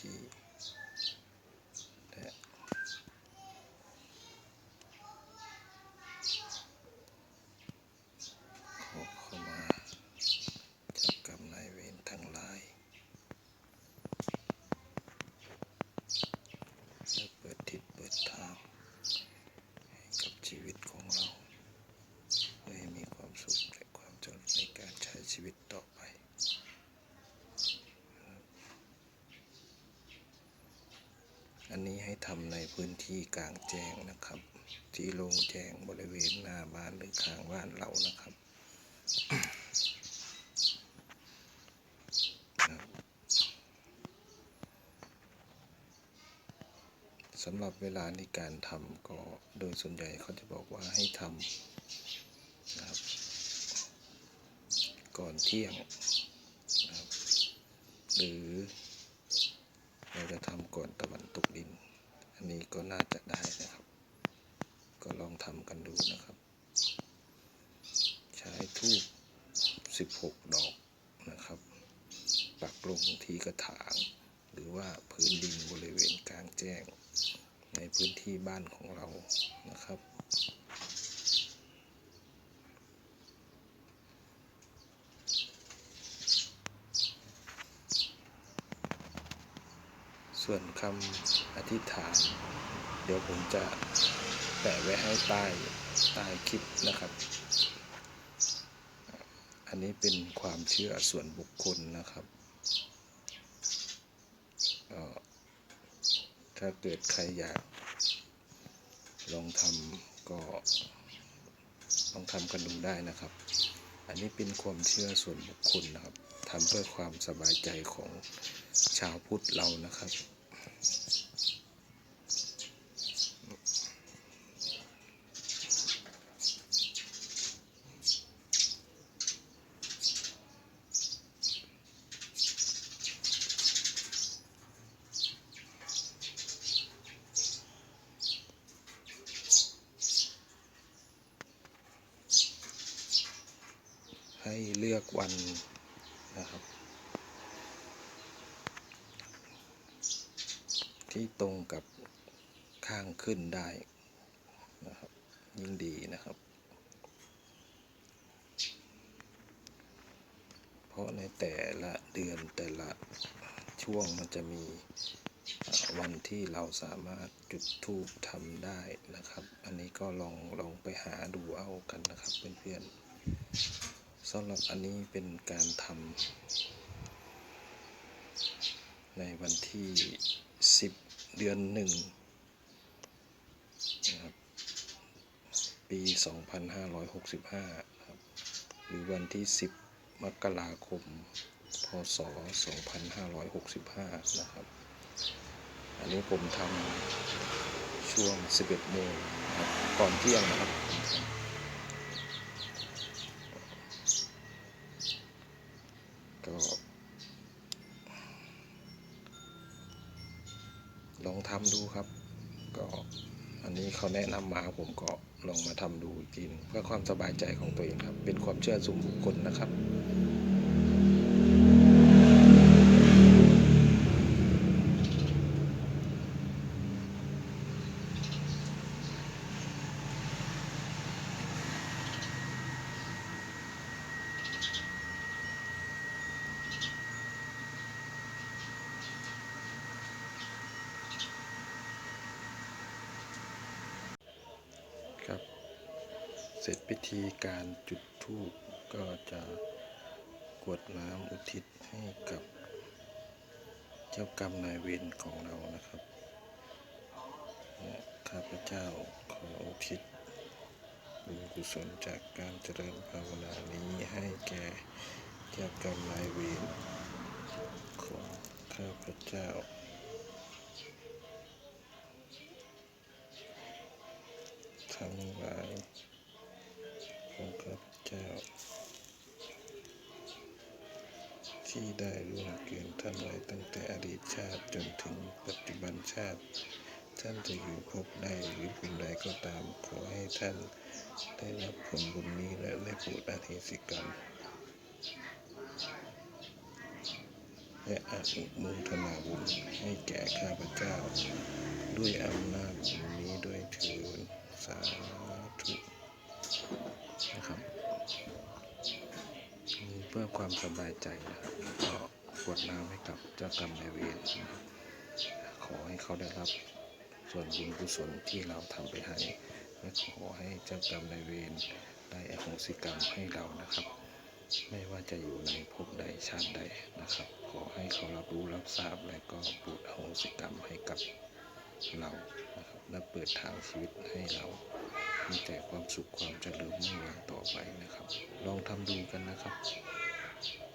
ที่และขอเข้ามาเจับกรรมนายเวรทั้งหลายและเปิดทิศเปิดทางให้กับชีวิตของเรา เพื่อให้มีความสุขและความเจริญในการใช้ชีวิตต่อไป อันนี้ให้ทำในพื้นที่กลางแจ้งนะครับ ที่โล่งแจ้งบริเวณหน้าบ้านหรือข้างบ้านเรานะครับสำหรับเวลาในการทำก็โดยส่วนใหญ่เขาจะบอกว่าให้ทำนะครับ ก่อนเที่ยงนะครับหรือ จะทำก่อนตะวันตกดิน อันนี้ก็น่าจะได้นะครับ ก็ลองทำกันดูนะครับ ใช้ทูบ16 ดอกนะครับ ปักลงที่กระถาง หรือว่าพื้นดินบริเวณกลางแจ้ง ในพื้นที่บ้านของเรานะครับ ส่วนคำอธิษฐาน เดี๋ยวผมจะแปะไว้ให้ใต้ใต้คลิปนะครับ อันนี้เป็นความเชื่อส่วนบุคคลนะครับก็ถ้าเกิดใครอยากลองทำก็ลองทำกันดูได้นะครับ อันนี้เป็นความเชื่อส่วนบุคคลนะครับทำเพื่อความสบายใจของชาวพุทธเรานะครับ ให้เลือกวันนะครับ ที่ตรงกับข้างขึ้นได้นะครับ ยิ่งดีนะครับ เพราะในแต่ละเดือนแต่ละช่วงมันจะมีวันที่เราสามารถจุดทูปทำได้นะครับ อันนี้ก็ลองลองไปหาดูเอากันนะครับเพื่อนๆ สำหรับอันนี้เป็นการทำในวันที่ 10 เดือนหนึ่งนะครับปี 2565ครับหรือวันที่ 10 มกราคม พศ 2565 นะครับ อันนี้ผมทำช่วง 11โมงครับก่อนเที่ยงนะครับผมทำ ก็ ลองทำดูครับ ก็อันนี้เขาแนะนำมาผมก็ลองมาทำดูอีกทีหนึงเพื่อความสบายใจของตัวเองครับ เป็นความเชื่อส่วนบุคคลนะครับ เสร็จพิธีการจุดธูปก็จะกรวดน้ำอุทิศให้กับเจ้ากรรมนายเวรของเรานะครับข้าพเจ้าขออุทิศบุญกุศลจากการเจริญภาวนานี้ให้แก่เจ้ากรรมนายเวรของข้าพเจ้า เจ้า ที่ได้ร่วงเกินท่านไว้ตั้งแต่อดีตชาติจนถึงปัจจุบันชาติ ท่านจะอยู่ภพใดหรือเป็นใดก็ตาม ขอให้ท่านได้รับผลบุญนี้และได้โปรดอโหสิกรรมและอนุโมทนาบุญให้แก่ข้าพเจ้า ด้วยอำนาจบุญนี้ด้วยเถิดสาธุนะครับ เพื่อความสบายใจนะครับก็กวดน้ำให้กับเจ้ากรรมนายเวรนะขอให้เขาได้รับส่วนบุญกุศลที่เราทำไปให้และขอให้เจ้ากรรมนายเวรได้อโหสิกรรมให้เรานะครับ ไม่ว่าจะอยู่ในภพใดชาติใดนะครับ ขอให้เขารับรู้รับทราบและก็โปรดอโหสิกรรมให้กับเรานะครับและเปิดทางชีวิตให้เรา มีแต่ความสุขความเจริญมุ่งมั่นต่อไปนะครับ ลองทำดูกันนะครับ